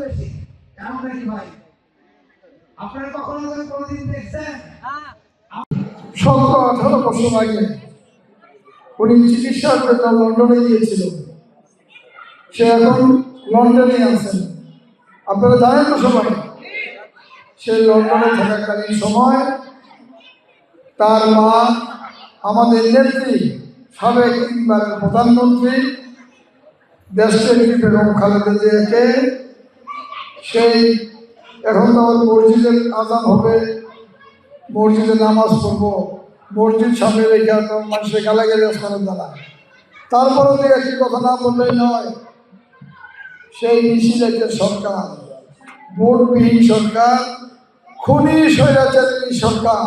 বেশি। নাকি ভাই? আপনারা কখনো কোনোদিন দেখছেন? সতেরো আঠারো বছর আগে উনি লন্ডনে সে আছেন। আপনারা জানেন সবাই থাকাকালীন সময় তার মা, আমাদের নেত্রী, সাবেক প্রধানমন্ত্রী দেশনেত্রী বেগম খালেদা জিয়াকে সেই এখন তো আমার মসজিদের আজান হবে। মসজিদে নামাজ পড়ব। মসজিদ সামনে রেখে মানুষের গালাগালি করেন তারা তারপরে তো একটি কথা না বললেই নয়, সেই নিষিদ্ধের সরকার, ভোটবিহীন সরকার, খুনি স্বৈরাচারী সরকার।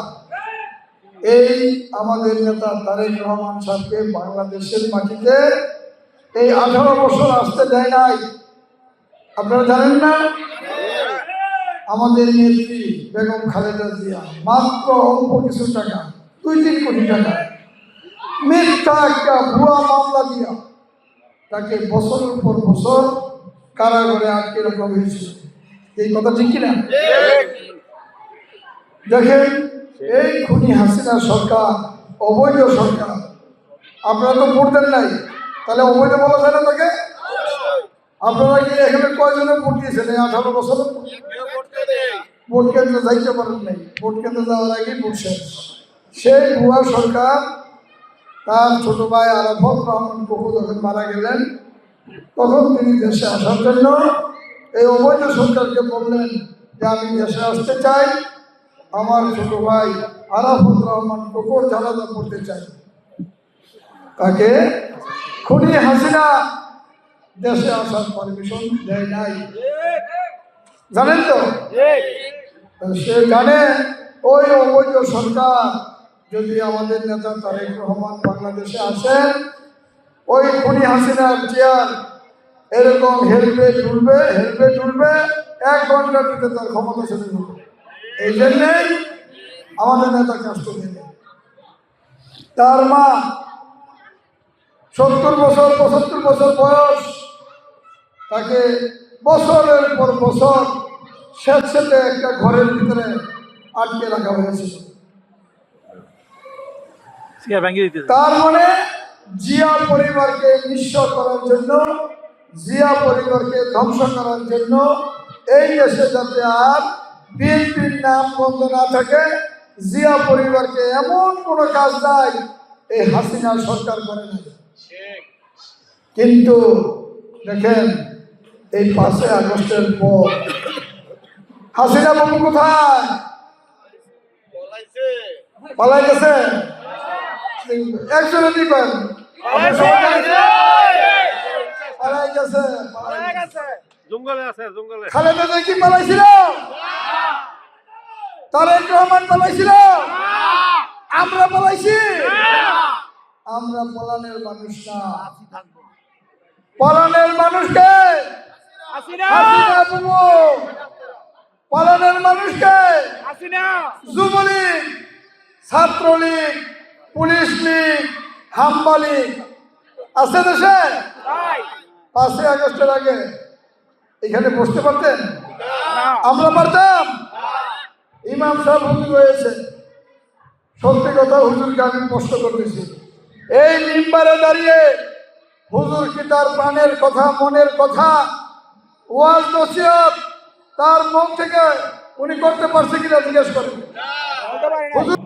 এই আমাদের নেতা তারেক রহমান সাহেবকে বাংলাদেশের মাটিতে এই আঠারো বছর আসতে দেয় নাই। আপনারা জানেন না? আমাদের নেত্রী বেগম খালেদা জিয়া, মাত্র অল্প কিছু টাকা, দুই তিন কোটি টাকা। মিথ্যা একটা ভুয়া মামলা দিয়া তাকে বছরের পর বছর কারাগারে আটকে রাখা হয়েছিল। এই কথা ঠিক কিনা? দেখেন, এই খুনি হাসিনা সরকার, অবৈধ সরকার, আপনারা তো ভোট দেন নাই। তাহলে অবৈধ বলা যায় না তাকে? আপনারা কি এখানে কয়জনে ভোট দিয়েছেন? এই আঠারো বছর? ভোট কেন্দ্রে যাইতে পারেন নাই। ভোট কেন্দ্রে যাওয়ার আগেই ভোট শেষ। সেই ভুয়া সরকার, তার ছোট ভাই আরাফত রহমান কপু যখন মারা গেলেন, তখন তিনি দেশে আসার জন্য এই অবৈধ সরকারকে বললেন যে, আমি দেশে আসতে চাই। আমার ছোট ভাই আরাফত রহমান কপুর জানাজা করতে চাই। তাকে খুনি হাসিনা দেশে আসার পারমিশন দেয় নাই। জানেন তো? সে জানে, ওই অবৈধ সরকার যদি আমাদের নেতা তারেক রহমান বাংলাদেশে আসেন, ওই খুনি হাসিনার চেয়ার এরকম হেলমেট উঠবে হেলমেট উঠবে এক ঘণ্টার ভিতরে তার ক্ষমতা চলে এই জন্যেই আমাদের নেতা কষ্ট দেবে তার মা সত্তর বছর পঁচাত্তর বছর বয়স তাকে বছরের পর বছর স্বেচ্ছাতে একটা ঘরের ভিতরে আটকে রাখা হয়েছিল দিতে তার মানে জিয়া পরিবারকে নিঃস্ব করার জন্য জিয়া পরিবারকে ধ্বংস করার জন্য এই দেশে যাতে আর বিএনপির নাম বন্ধ না থাকে জিয়া পরিবারকে এমন কোনো কাজ নাই এই হাসিনা সরকার করে না কিন্তু দেখেন এই পাঁচই আগস্টের পর হাসিনা বাবু কোথায়? পালাই গেছে একজনে দিবেন পালাই গেছে পালাই গেছে। জঙ্গলে আছে জঙ্গলে। খালেদা জিয়া কি পালাইছিল? তারেক রহমান পালাইছিল? আমরা পালাইছি। আমরা পলানের মানুষ না। পলানের মানুষকে পলানের মানুষকে যুবলীগ ছাত্রলীগ পুলিশ লীগ হাম্বা লীগ আছে দেশে? পাঁচই আগস্টের আগে। এখানে বসতে পারতেন? আমরা পারতাম? ইমাম সাহেব হুজুর রয়েছে সত্যি কথা হুজুরকে আমি প্রশ্ন করতেছি। এই মিম্বারে দাঁড়িয়ে হুজুর কি তার প্রাণের কথা মনের কথা? ওয়াজ নসিহত তার মন থেকে উনি করতে পারছে কিনা জিজ্ঞেস করেন। হুজুর